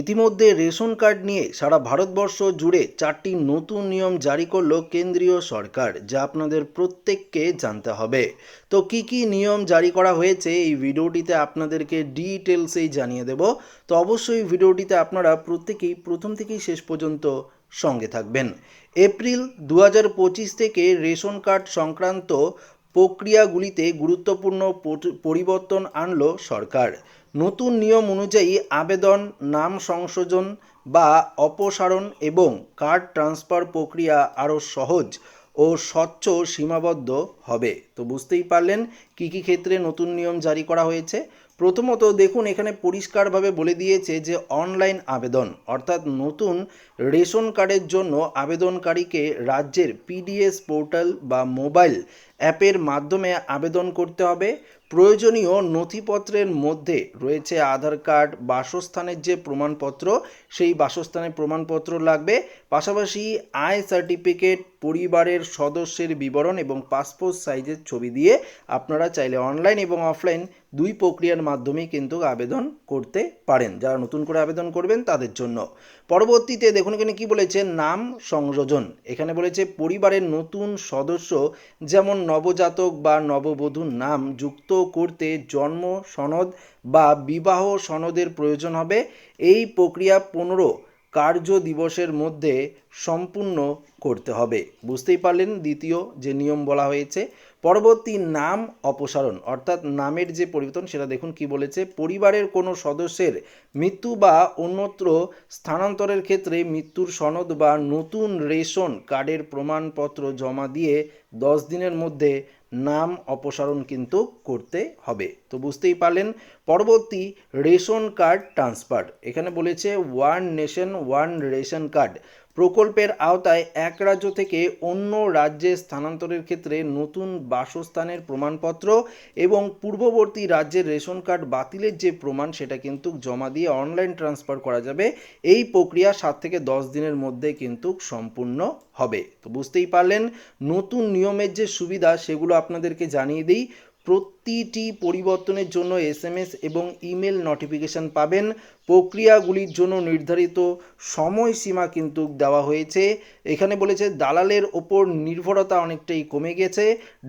ইতিমধ্যে ration card নিয়ে সারা ভারতবর্ষ জুড়ে চারটি নতুন নিয়ম জারি করল কেন্দ্রীয় সরকার, যা আপনাদের প্রত্যেককে জানতে হবে। তো কি কি নিয়ম জারি করা হয়েছে এই ভিডিওটিতে আপনাদেরকে ডিটেলসেই জানিয়ে দেব। তো অবশ্যই ভিডিওটিতে আপনারা প্রত্যেকেই প্রথম থেকেই শেষ পর্যন্ত সঙ্গে থাকবেন। এপ্রিল দু হাজার পঁচিশ থেকে রেশন কার্ড সংক্রান্ত প্রক্রিয়াগুলিতে গুরুত্বপূর্ণ পরিবর্তন আনলো সরকার। নতুন নিয়ম অনুযায়ী আবেদন, নাম সংশোধন বা অপসারণ এবং কার্ড ট্রান্সফার প্রক্রিয়া আরও সহজ ও স্বচ্ছ সীমাবদ্ধ হবে। তো বুঝতেই পারলেন কী কী ক্ষেত্রে নতুন নিয়ম জারি করা হয়েছে? প্রথমত দেখুন, এখানে পরিষ্কারভাবে বলে দিয়েছে যে অনলাইন আবেদন, অর্থাৎ নতুন রেশন কার্ডের জন্য আবেদনকারীকে রাজ্যের পিডিএস পোর্টাল বা মোবাইল অ্যাপের মাধ্যমে আবেদন করতে হবে। প্রয়োজনীয় নথিপত্রের মধ্যে রয়েছে আধার কার্ড, বাসস্থানের যে প্রমাণপত্র, সেই বাসস্থানের প্রমাণপত্র লাগবে। পাশাপাশি আয় সার্টিফিকেট, পরিবারের সদস্যের বিবরণ এবং পাসপোর্ট সাইজের ছবি দিয়ে আপনারা চাইলে অনলাইন এবং অফলাইন দুই প্রক্রিয়ার মাধ্যমেই কিন্তু আবেদন করতে পারেন। যারা নতুন করে আবেদন করবেন তাদের জন্য। পরবর্তীতে দেখুন এখানে কি বলেছে, নাম সংযোজন। এখানে বলেছে, পরিবারের নতুন সদস্য যেমন নবজাতক বা নববধূর নাম যুক্ত করতে জন্ম সনদ বা বিবাহ সনদের প্রয়োজন হবে। এই প্রক্রিয়া পনেরো কার্য দিবসের মধ্যে সম্পূর্ণ করতে হবে। বুঝতেই পারলেন দ্বিতীয় যে নিয়ম বলা হয়েছে, পরবর্তী নাম অপসারণ, অর্থাৎ নামের যে পরিবর্তন, সেটা দেখুন কি বলেছে, পরিবারের কোনো সদস্যের মৃত্যু বা অন্যত্র স্থানান্তরের ক্ষেত্রে মৃত্যুর সনদ বা নতুন রেশন কার্ডের প্রমাণপত্র জমা দিয়ে দশ দিনের মধ্যে নাম অপসারণ কিন্তু করতে হবে। তো বুঝতেই পারলেন, পরবর্তী রেশন কার্ড ট্রান্সফার। এখানে বলেছে one nation one ration card. প্রকল্পের আওতায় এক রাজ্য থেকে অন্য রাজ্যে স্থানান্তরের ক্ষেত্রে নতুন বাসস্থানের প্রমাণপত্র এবং পূর্ববর্তী রাজ্যের রেশন কার্ড বাতিলের যে প্রমাণ, সেটা কিন্তু জমা দিয়ে অনলাইন ট্রান্সফার করা যাবে। এই প্রক্রিয়া সাত থেকে দশ দিনের মধ্যে কিন্তু সম্পূর্ণ হবে। তো বুঝতেই পারলেন, নতুন নিয়মের যে সুবিধা, সেগুলো আপনাদেরকে জানিয়ে দিই। প্রতিটি পরিবর্তনের জন্য এসএমএস এবং ইমেল নোটিফিকেশন পাবেন। প্রক্রিয়াগুলির জন্য নির্ধারিত সময়সীমা কিন্তু দেওয়া হয়েছে। এখানে বলেছে, দালালের ওপর নির্ভরতা অনেকটাই কমে গেছে।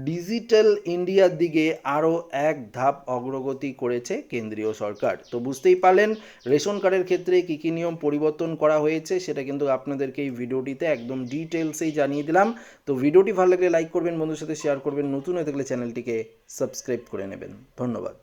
ডিজিটাল ইন্ডিয়ার দিকে আরও এক ধাপ অগ্রগতি করেছে কেন্দ্রীয় সরকার। তো বুঝতেই পারলেন, রেশন কার্ডের ক্ষেত্রে কী কী নিয়ম পরিবর্তন করা হয়েছে সেটা কিন্তু আপনাদেরকে এই ভিডিওটিতে একদম ডিটেলসেই জানিয়ে দিলাম। তো ভিডিওটি ভালো লাগলে লাইক করবেন, বন্ধুর সাথে শেয়ার করবেন। নতুন হয়ে থাকলে চ্যানেলটিকে সাবস্ক্রাইব করে নেবেন। ধন্যবাদ।